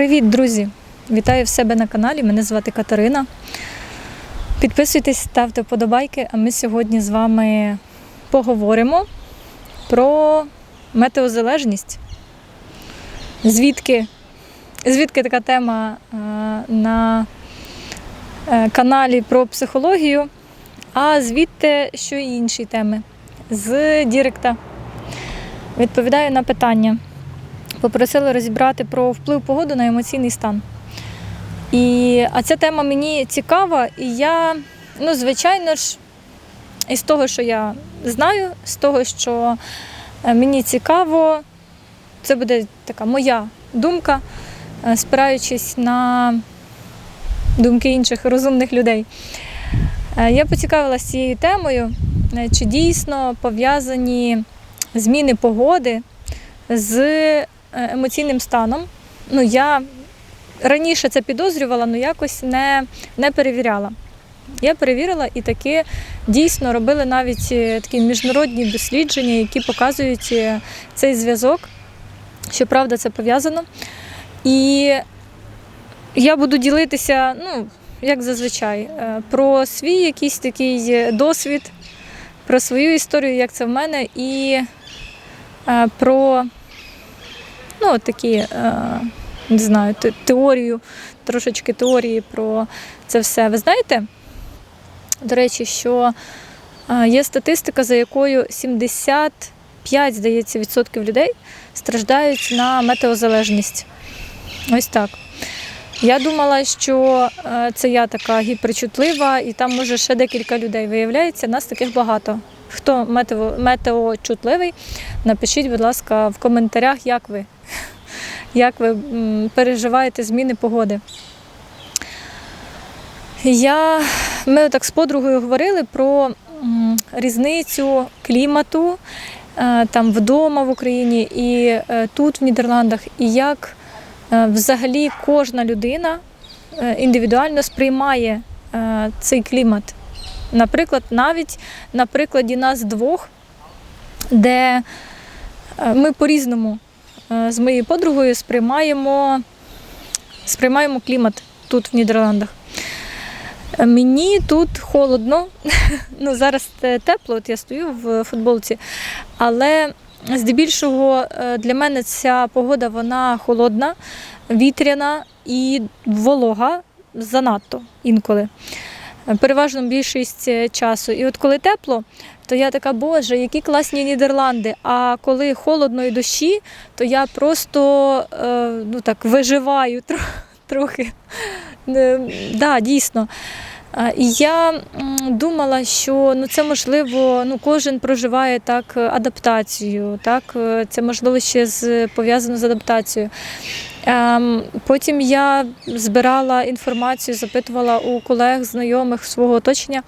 Привіт, друзі! Вітаю в себе на каналі. Мене звати Катерина. Підписуйтесь, ставте вподобайки, а ми сьогодні з вами поговоримо про метеозалежність. Звідки, звідки така тема е, на е, каналі про психологію, а звідти що і інші теми з Діректа. Відповідаю на питання попросили розібрати про вплив погоди на емоційний стан. І, а ця тема мені цікава, і я, ну, звичайно ж, із того, що я знаю, з того, що е, мені цікаво, це буде така моя думка, е, спираючись на думки інших розумних людей. Е, Я поцікавилася цією темою, чи дійсно пов'язані зміни погоди з емоційним станом. Ну, я раніше це підозрювала, але якось не, не перевіряла. Я перевірила і таки дійсно робили навіть е, такі міжнародні дослідження, які показують е, цей зв'язок, що правда це пов'язано. І я буду ділитися, ну, як зазвичай, е, про свій якийсь такий е, досвід, про свою історію, як це в мене, і е, про ну, от такі, е, не знаю, теорію, трошечки теорії про це все. Ви знаєте, до речі, що е, є статистика, за якою 75, здається, відсотків людей страждають на метеозалежність. Ось так. Я думала, що е, це я така гіперчутлива, і там може ще декілька людей. Виявляється, нас таких багато. Хто метео, метеочутливий, напишіть, будь ласка, в коментарях, як ви, як ви переживаєте зміни погоди. Я, ми так з подругою говорили про різницю клімату е, там вдома в Україні і е, тут, в Нідерландах, і як е, взагалі кожна людина індивідуально сприймає цей клімат. Наприклад, навіть на прикладі нас двох, де е, ми по-різному е, з моєю подругою сприймаємо, сприймаємо клімат тут, в Нідерландах. Е, Мені тут холодно, ну зараз тепло, от я стою в футболці, але здебільшого для мене ця погода вона холодна, вітряна і волога занадто інколи. Е, Переважно більшість е, часу. І от коли тепло, то я така, боже, які класні Нідерланди. А коли холодно і дощі, то я просто е, ну, так, виживаю трохи. Да, дійсно. І я думала, що ну, це можливо, ну, кожен проживає так адаптацію, так? це можливо ще з, пов'язано з адаптацією. Ем, Потім я збирала інформацію, запитувала у колег, знайомих свого оточення.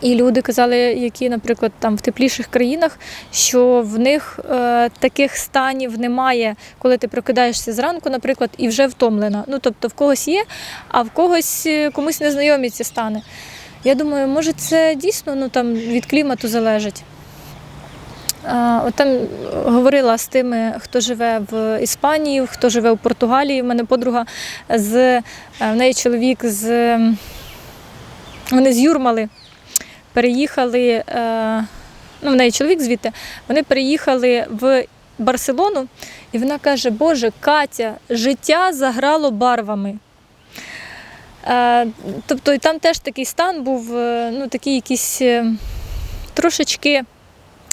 І люди казали, які, наприклад, там в тепліших країнах, що в них е, таких станів немає, коли ти прокидаєшся зранку, наприклад, і вже втомлена. Ну тобто в когось є, а в когось е, комусь незнайомі ці стани. Я думаю, може це дійсно ну, там, від клімату залежить. А, От там говорила з тими, хто живе в Іспанії, хто живе в Португалії. У мене подруга з е, в неї чоловік з вони з Юрмали переїхали. е, Ну, в неї чоловік звідти. Вони переїхали в Барселону, і вона каже: Боже, Катя, життя заграло барвами. Е, Тобто і там теж такий стан був, е, ну, такий якийсь е, трошечки,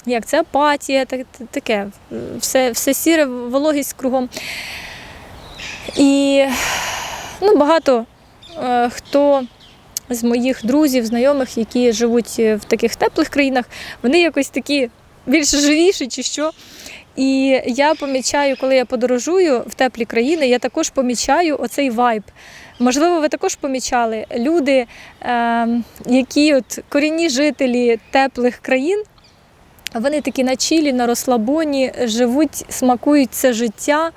як це апатія, так- таке, все, все сіре, вологість кругом. І ну, багато е, хто з моїх друзів, знайомих, які живуть в таких теплих країнах, вони якось такі більш живіші чи що. І я помічаю, коли я подорожую в теплі країни, я також помічаю оцей вайб. Можливо, ви також помічали люди, е, які от корінні жителі теплих країн, вони такі на чілі, на розслабоні, живуть, смакують це життя.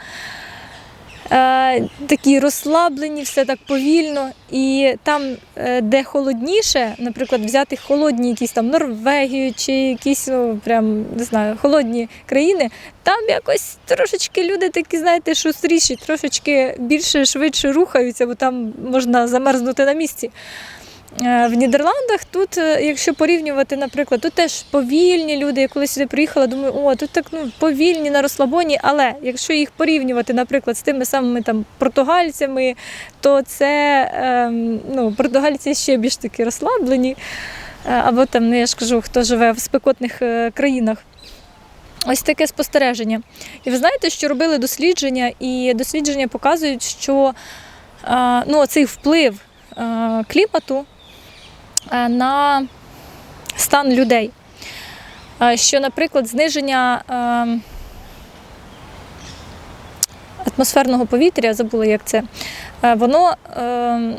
е, такі розслаблені, все так повільно. І там, е, де холодніше, наприклад, взяти холодні якісь там Норвегію чи якісь ну, прям не знаю, холодні країни, там якось трошечки люди такі, знаєте, шустріші, трошечки більше швидше рухаються, бо там можна замерзнути на місці. Е, В Нідерландах тут, е, якщо порівнювати, наприклад, тут теж повільні люди. Я коли сюди приїхала, думаю, о, тут так ну повільні на розслабоні. Але якщо їх порівнювати, наприклад, з тими самими там португальцями, то це ем, ну, португальці ще більш такі розслаблені. Е, Або там, ну я ж кажу, хто живе в спекотних країнах. Ось таке спостереження. І ви знаєте, що робили дослідження, і дослідження показують, що е, ну, цей вплив е, клімату на стан людей. Е, Що, наприклад, зниження е, атмосферного повітря, забула, як це, е, воно е,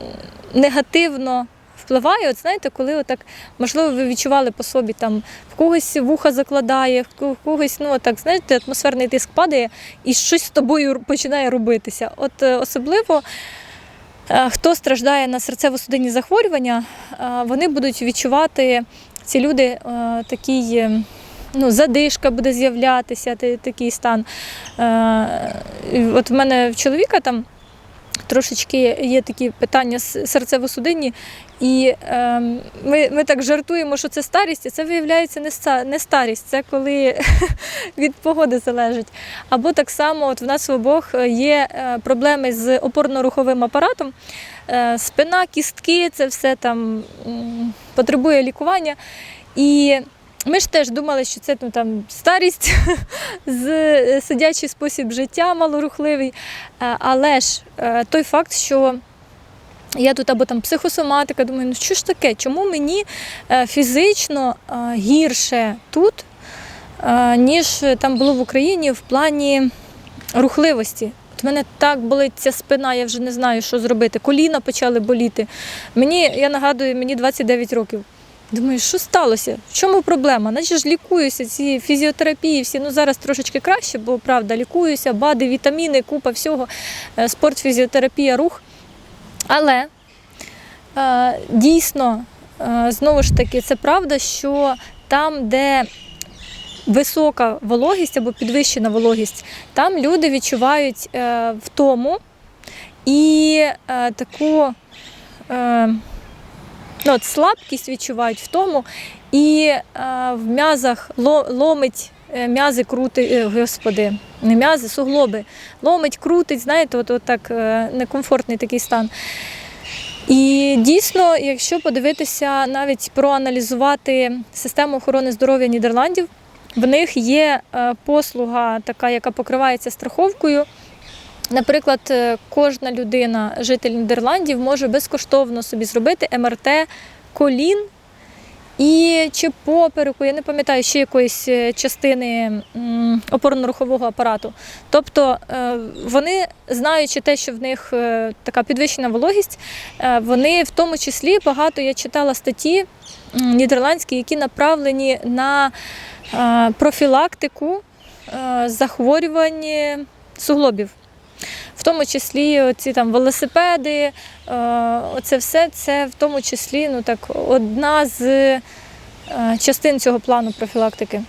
негативно впливає. От знаєте, коли отак, можливо, ви відчували по собі там в когось вуха закладає, в когось, ну так, знаєте, атмосферний тиск падає і щось з тобою починає робитися. От е, особливо. Е, Хто страждає на серцево-судинні захворювання, е, вони будуть відчувати ці люди е, такий, е, ну, задишка буде з'являтися, та- такий стан. От в мене в чоловіка там трошечки є такі питання серцево-судинні, і е, ми, ми так жартуємо, що це старість, а це виявляється не, старість, це коли від погоди залежить. Або так само, от в нас в обох є е, проблеми з опорно-руховим апаратом. Е, Спина, кістки, це все там потребує лікування. І ми ж теж думали, що це ну, там старість, е, сидячий спосіб життя малорухливий. Е, Але ж е, той факт, що я тут або там психосоматика, думаю, ну що ж таке, чому мені фізично гірше тут, ніж там було в Україні в плані рухливості. От мене так болить ця спина, я вже не знаю, що зробити. Коліна почали боліти. Мені, я нагадую, мені 29 років. Думаю, що сталося? В чому проблема? Наче ж лікуюся, ці фізіотерапії, всі ну зараз трошечки краще, бо правда, лікуюся, бади, вітаміни, купа всього, е, спорт, фізіотерапія, рух. Але е, дійсно, е, знову ж таки, це правда, що там, де висока вологість або підвищена вологість, там люди відчувають втому і таку ну, от слабкість відчувають в тому, і е, в м'язах ло- ломить. е, М'язи крутить, е, господи, не м'язи, суглоби. Ломить, крутить, знаєте, от, от так е, некомфортний такий стан. І дійсно, якщо подивитися, навіть проаналізувати систему охорони здоров'я Нідерландів, в них є послуга, така, яка покривається страховкою. Наприклад, е, кожна людина, житель Нідерландів, може безкоштовно собі зробити МРТ колін і чи попереку, я не пам'ятаю ще якоїсь е, частини опорно-рухового апарату. Тобто е, вони, знаючи те, що в них така підвищена вологість, вони в тому числі багато я читала статті нідерландські, які направлені на профілактику захворювань суглобів. В тому числі ці там велосипеди, е, оце все це в тому числі ну, так, одна з е, частин цього плану профілактики.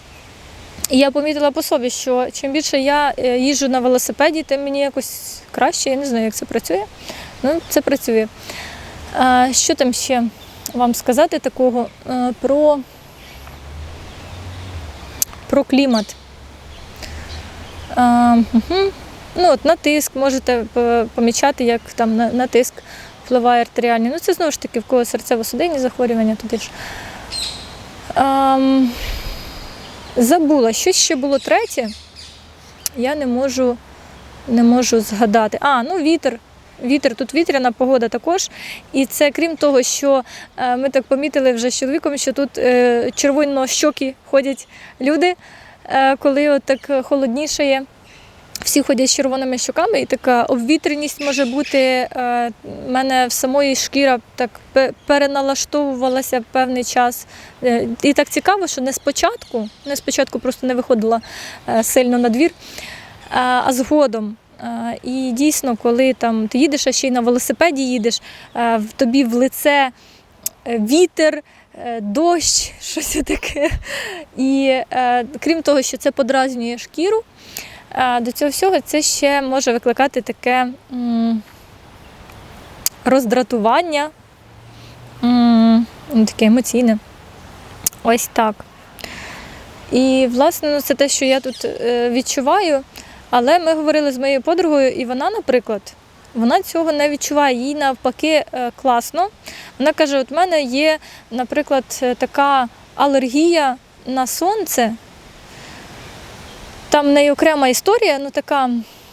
І я помітила по собі, що чим більше я е, їжджу на велосипеді, тим мені якось краще. Я не знаю, як це працює. Ну, це працює. Що там ще вам сказати такого про, про клімат? Мгм. Ну, от на тиск можете помічати, як там на, тиск впливає артеріальний. Ну, це знову ж таки в кого серцево-судинні захворювання туди ж. Ем, забула, що ще було третє. Я не можу, не можу згадати. А, ну вітер. Вітер, тут вітряна погода також. І це крім того, що е, ми так помітили вже з чоловіком, що тут е, червоно-щокі ходять люди, е, коли от так холодніше є всі ходять з червоними щоками, і така обвітреність може бути. Е, У мене в самої шкіра так переналаштовувалася певний час. Е, І так цікаво, що не спочатку, не спочатку просто не виходила е, сильно на двір, е, а згодом Е, І дійсно, коли там ти їдеш, а ще й на велосипеді їдеш, е, в тобі в лице е, вітер, е, дощ, щось таке. І е, крім того, що це подразнює шкіру, е, до цього всього це ще може викликати таке роздратування, таке емоційне. Ось так. І, власне, ну, це те, що я тут е, відчуваю. Але ми говорили з моєю подругою, і вона, наприклад, вона цього не відчуває. Їй навпаки е, класно. Вона каже: от в мене є, наприклад, е, така алергія на сонце. Там в неї окрема історія, ну така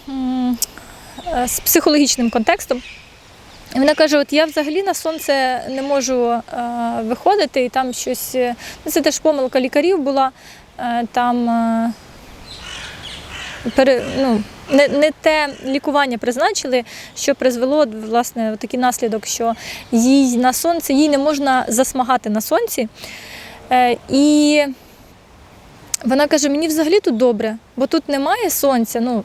е, з психологічним контекстом. І вона каже: от я взагалі на сонце не можу е, виходити, і там щось. е, Ну, це теж помилка лікарів була. Там ну, не, не те лікування призначили, що призвело власне такий наслідок, що їй на сонце, їй не можна засмагати на сонці. Е, вона каже: мені взагалі тут добре, бо тут немає сонця. Ну,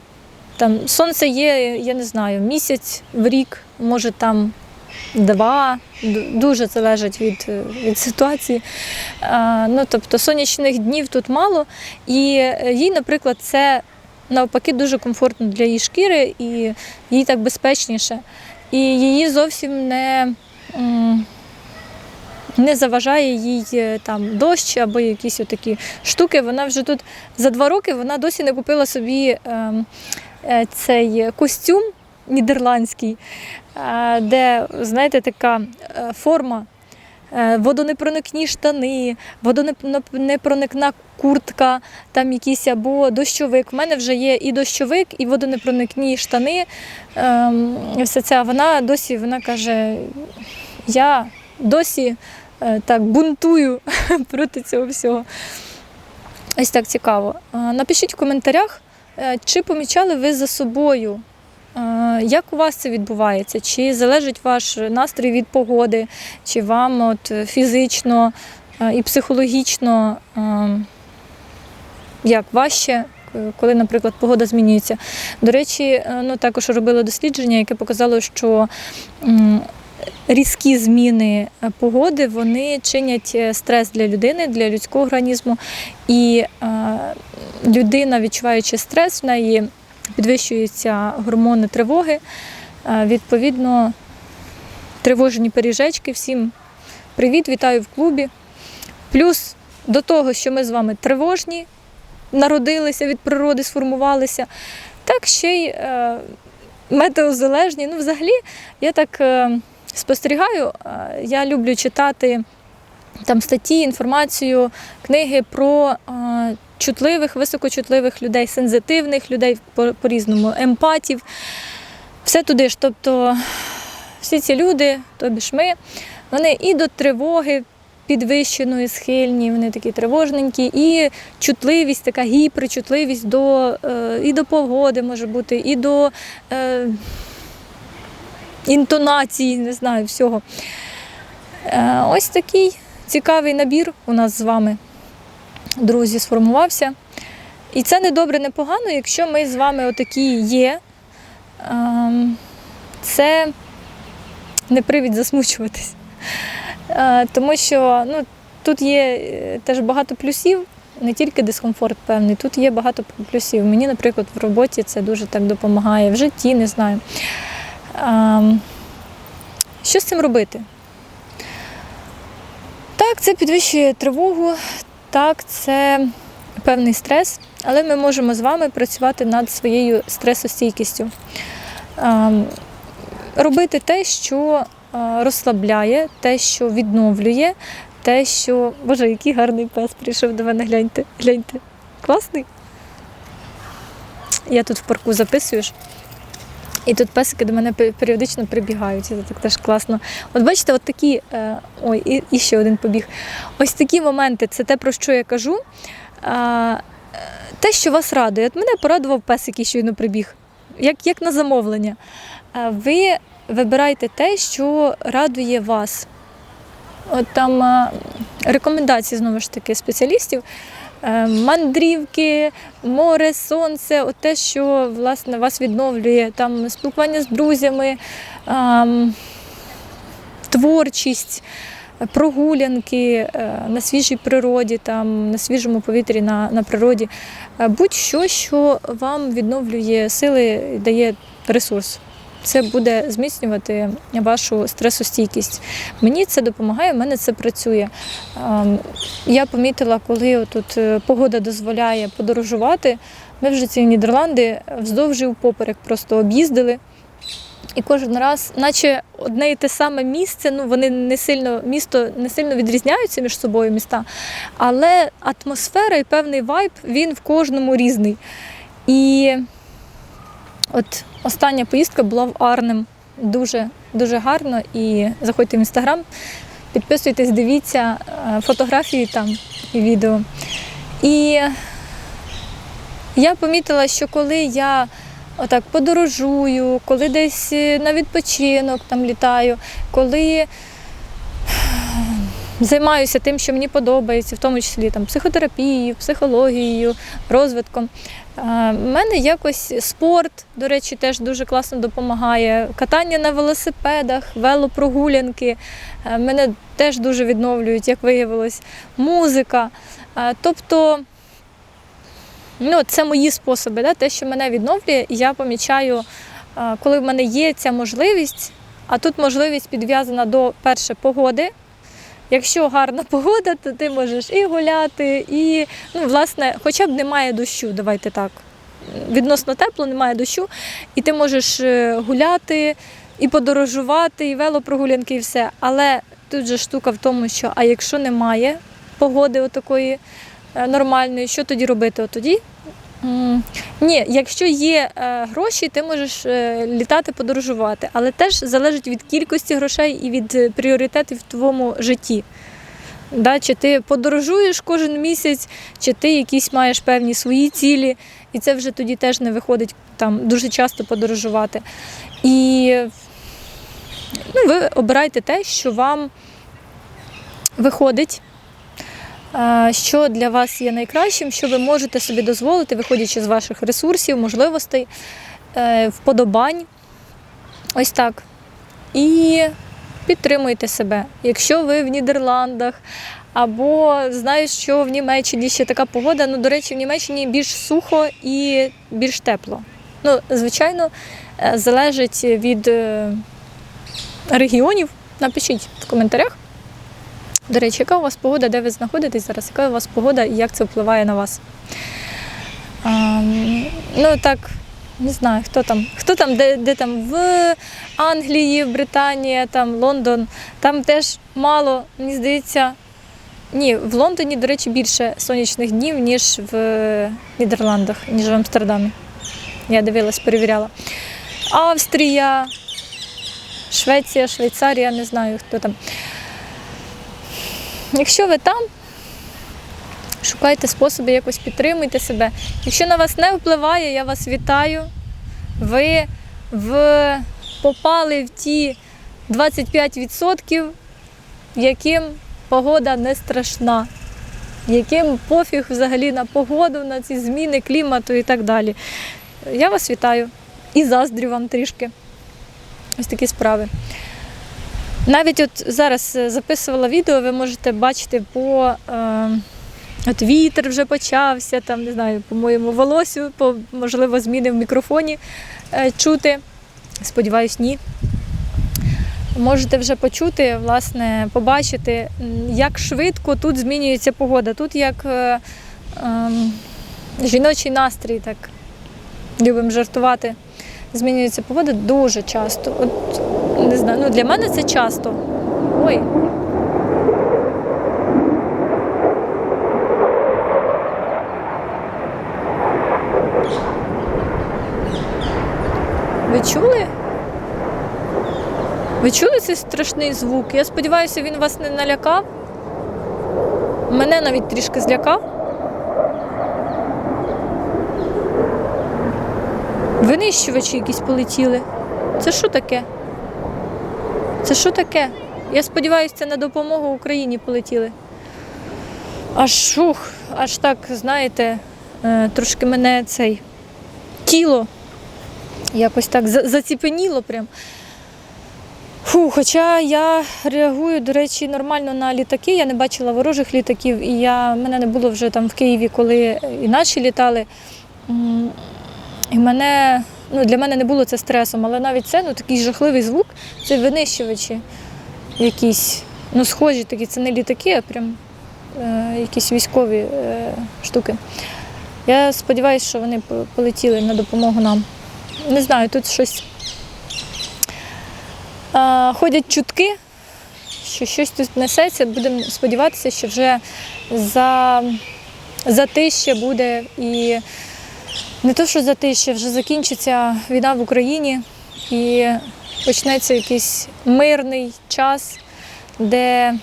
там сонце є, я не знаю, місяць в рік, може там два. Дуже залежить від, від ситуації. А, ну, тобто сонячних днів тут мало, і е, їй, наприклад, це навпаки дуже комфортно для її шкіри, і їй так безпечніше. І її зовсім не, не заважає їй е, там дощ або якісь такі штуки. Вона вже тут за два роки вона досі не купила собі ем, е, цей костюм нідерландський, е, де, знаєте, така форма. Водонепроникні штани, водонепроникна куртка, там якісь або дощовик. У мене вже є і дощовик, і водонепроникні штани. Ем, все це. Вона досі вона каже: я досі так бунтую проти цього всього. Ось так цікаво. Е, Напишіть в коментарях, е, чи помічали ви за собою, е, як у вас це відбувається? Чи залежить ваш настрій від погоди, чи вам от е, фізично е, і психологічно е, як важче, е, коли, наприклад, погода змінюється? До речі, е, ну, також робили дослідження, яке показало, що різкі зміни е, погоди вони чинять е, стрес для людини, для людського організму. І е, людина, відчуваючи стрес, в неї підвищуються гормони тривоги. Відповідно, тривожні пиріжечки. Всім привіт, вітаю в клубі. Плюс до того, що ми з вами тривожні, народилися від природи, сформувалися, так ще й метеозалежні. Ну, взагалі, я так спостерігаю, е, я люблю читати там статті, інформацію, книги про е, чутливих, високочутливих людей, сензитивних людей по- по-різному, емпатів. Все туди ж. Тобто всі ці люди, тобі ж ми, вони і до тривоги підвищеної схильні, вони такі тривожненькі, і чутливість, така гіперчутливість до, е, і до погоди може бути, і до інтонації, не знаю, всього. Е, ось такий цікавий набір у нас з вами, друзі, сформувався. І це не добре, не погано, якщо ми з вами отакі є. Ем, Це не привід засмучуватись. Е, Тому що ну, тут є е, теж багато плюсів, не тільки дискомфорт певний, тут є багато плюсів. Мені, наприклад, в роботі це дуже так допомагає, в житті не знаю. Що з цим робити? Так, це підвищує тривогу, так, це певний стрес, але ми можемо з вами працювати над своєю стресостійкістю. Робити те, що е, розслабляє, те, що відновлює, те, що. Боже, який гарний пес прийшов до мене, гляньте, гляньте. Класний. Я тут в парку записуєш. І тут песики до мене періодично прибігають. Це так теж класно. От бачите, от такі. Е, ой, і, і ще один побіг. Ось такі моменти це те, про що я кажу. Е, те, що вас радує. От мене порадував пес, який щойно прибіг, як, як на замовлення. Ви вибирайте те, що радує вас. От там а, рекомендації знову ж таки спеціалістів. Е, мандрівки, море, сонце, от те, що власне вас відновлює, там спілкування з друзями, творчість. Прогулянки е, на свіжій природі, там, на свіжому повітрі на, на природі, Е, будь-що, що вам відновлює сили, дає ресурс. Це буде зміцнювати вашу стресостійкість. Мені це допомагає, в мене це працює. Ем, Я помітила, коли тут погода дозволяє подорожувати. Ми вже ці Нідерланди вздовж і впоперек просто об'їздили. І кожен раз, наче одне і те саме місце, ну вони не сильно місто не сильно відрізняються між собою міста, але атмосфера і певний вайб він в кожному різний. І от остання поїздка була в Арнем. Дуже дуже гарно. І заходьте в інстаграм, підписуйтесь, дивіться е, фотографії там і відео. І я помітила, що коли я отак подорожую, коли десь е, на відпочинок там літаю, коли займаюся тим, що мені подобається, в тому числі там психотерапією, психологією, розвитком. У мене якось спорт, до речі, теж дуже класно допомагає. Катання на велосипедах, велопрогулянки мене теж дуже відновлюють, як виявилось, музика. Тобто, ну, це мої способи, да, те, що мене відновлює, і я помічаю, коли в мене є ця можливість, а тут можливість підв'язана до перше погоди. Якщо гарна погода, то ти можеш і гуляти, і ну, власне, хоча б немає дощу, давайте так. Відносно тепло, немає дощу, і ти можеш е, гуляти, і подорожувати, і велопрогулянки, і все. Але тут же штука в тому, що а якщо немає погоди отакої е, нормальної, що тоді робити? От тоді Ні, якщо є е, гроші, ти можеш е, літати, подорожувати, але теж залежить від кількості грошей і від е, пріоритетів в твоєму житті. Да, чи ти подорожуєш кожен місяць, чи ти якісь маєш певні свої цілі, і це вже тоді теж не виходить там дуже часто подорожувати. І ну, ви обирайте те, що вам виходить що для вас є найкращим, що ви можете собі дозволити, виходячи з ваших ресурсів, можливостей, е, вподобань. Ось так. І підтримуйте себе. Якщо ви в Нідерландах, або знаю, що в Німеччині ще така погода. Ну, до речі, в Німеччині більш сухо і більш тепло. Ну, звичайно, е, залежить від е, регіонів. Напишіть в коментарях. До речі, яка у вас погода, де ви знаходитесь зараз? Яка у вас погода і як це впливає на вас? А, ну так, не знаю, хто там, хто там, де, де там в Англії, Британія, там Лондон, там теж мало, мені здається. Ні, в Лондоні, до речі, більше сонячних днів, ніж в Нідерландах, ніж в Амстердамі. Я дивилась, перевіряла. Австрія, Швеція, Швейцарія, не знаю, хто там. Якщо ви там, шукайте способи, якось підтримуйте себе. Якщо на вас не впливає, я вас вітаю. Ви в, попали в ті 25%, яким погода не страшна, яким пофіг взагалі на погоду, на ці зміни клімату і так далі. Я вас вітаю і заздрю вам трішки. Ось такі справи. Навіть от зараз е, записувала відео, ви можете бачити по е, от вітер вже почався, там не знаю, по моєму волосю, по можливо, зміни в мікрофоні е, чути. Сподіваюсь, ні. Можете вже почути, власне, побачити, як швидко тут змінюється погода. Тут як е, е, жіночий настрій, так любимо жартувати. Змінюється погода дуже часто. От не знаю, ну для мене це часто. Ой. Ви чули? Ви чули цей страшний звук? Я сподіваюся, він вас не налякав. Мене навіть трішки злякав. Винищувачі якісь полетіли. Це що таке? Це що таке? Я сподіваюся, це на допомогу Україні полетіли. Аж шух, аж так, знаєте, е, трошки мене цей тіло якось так заціпеніло прям. Фу, хоча я реагую, до речі, нормально на літаки. Я не бачила ворожих літаків, і я, мене не було вже там в Києві, коли і наші літали. І мене, ну, для мене не було це стресом, але навіть це ну, такий жахливий звук, це винищувачі якісь, ну, схожі такі, це не літаки, а прям е, якісь військові е, штуки. Я сподіваюся, що вони полетіли на допомогу нам. Не знаю, тут щось е, ходять чутки, що щось тут несеться. Будемо сподіватися, що вже за, затище буде і не то, що затище, вже закінчиться війна в Україні і почнеться якийсь мирний час, де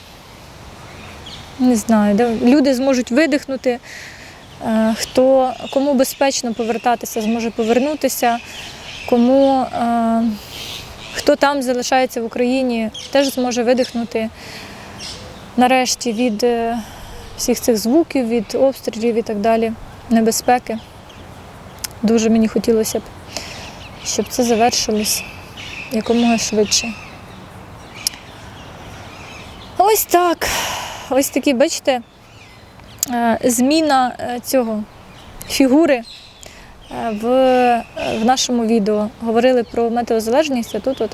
не знаю, де люди зможуть видихнути. Е, Хто кому безпечно повертатися, зможе повернутися, кому е, хто там залишається в Україні, теж зможе видихнути нарешті від е, всіх цих звуків, від обстрілів і так далі, небезпеки. Дуже мені хотілося б, щоб це завершилось якомога швидше. Ось так. Ось такі, бачите, е, зміна е, цього фігури е, в, в нашому відео. Говорили про метеозалежність, а тут от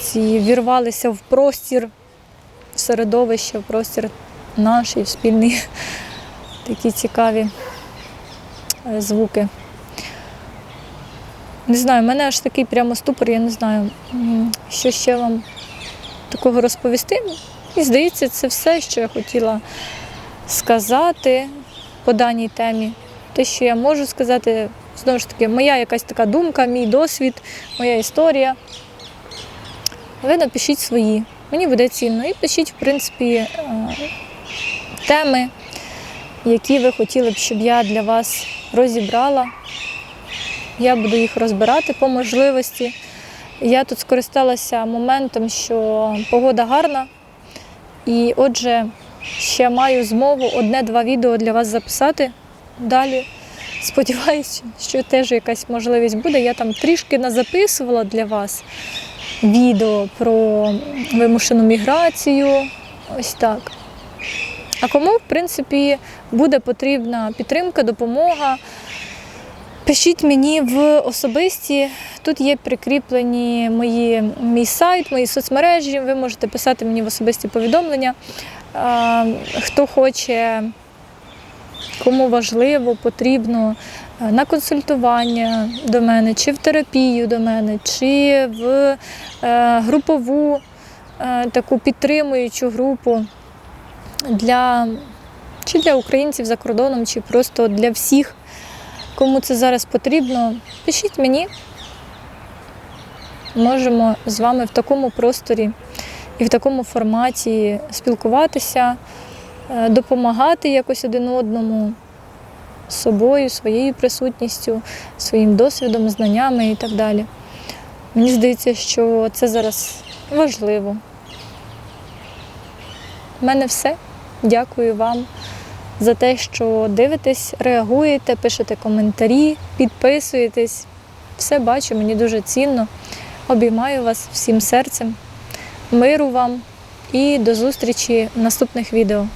ці вірвалися в простір, в середовище, в простір наш і в спільний такі цікаві звуки. Не знаю, в мене аж такий прямо ступор, я не знаю, що ще вам такого розповісти. І здається, це все, що я хотіла сказати по даній темі. Те, що я можу сказати, знову ж таки, моя якась така думка, мій досвід, моя історія. Ви напишіть свої. Мені буде цінно. І пишіть, в принципі, е, теми, які ви хотіли б, щоб я для вас розібрала. Я буду їх розбирати по можливості. Я тут скористалася моментом, що погода гарна, і отже, ще маю змогу одне-два відео для вас записати далі. Сподіваюся, що теж якась можливість буде. Я там трішки назаписувала для вас відео про вимушену міграцію. Ось так. А кому, в принципі, буде потрібна підтримка, допомога, пишіть мені в особисті. Тут є прикріплені мої, мій сайт, мої соцмережі. Ви можете писати мені в особисті повідомлення. Хто хоче, кому важливо, потрібно е, на консультування до мене, чи в терапію до мене, чи в е, групову е, таку підтримуючу групу для, чи для українців за кордоном, чи просто для всіх, кому це зараз потрібно, пишіть мені. Можемо з вами в такому просторі і в такому форматі спілкуватися, е, допомагати якось один одному собою, своєю присутністю, своїм досвідом, знаннями і так далі. Мені здається, що це зараз важливо. У мене все. Дякую вам за те, що дивитесь, реагуєте, пишете коментарі, підписуєтесь. Все бачу, мені дуже цінно. Обіймаю вас всім серцем. Миру вам і до зустрічі в наступних відео.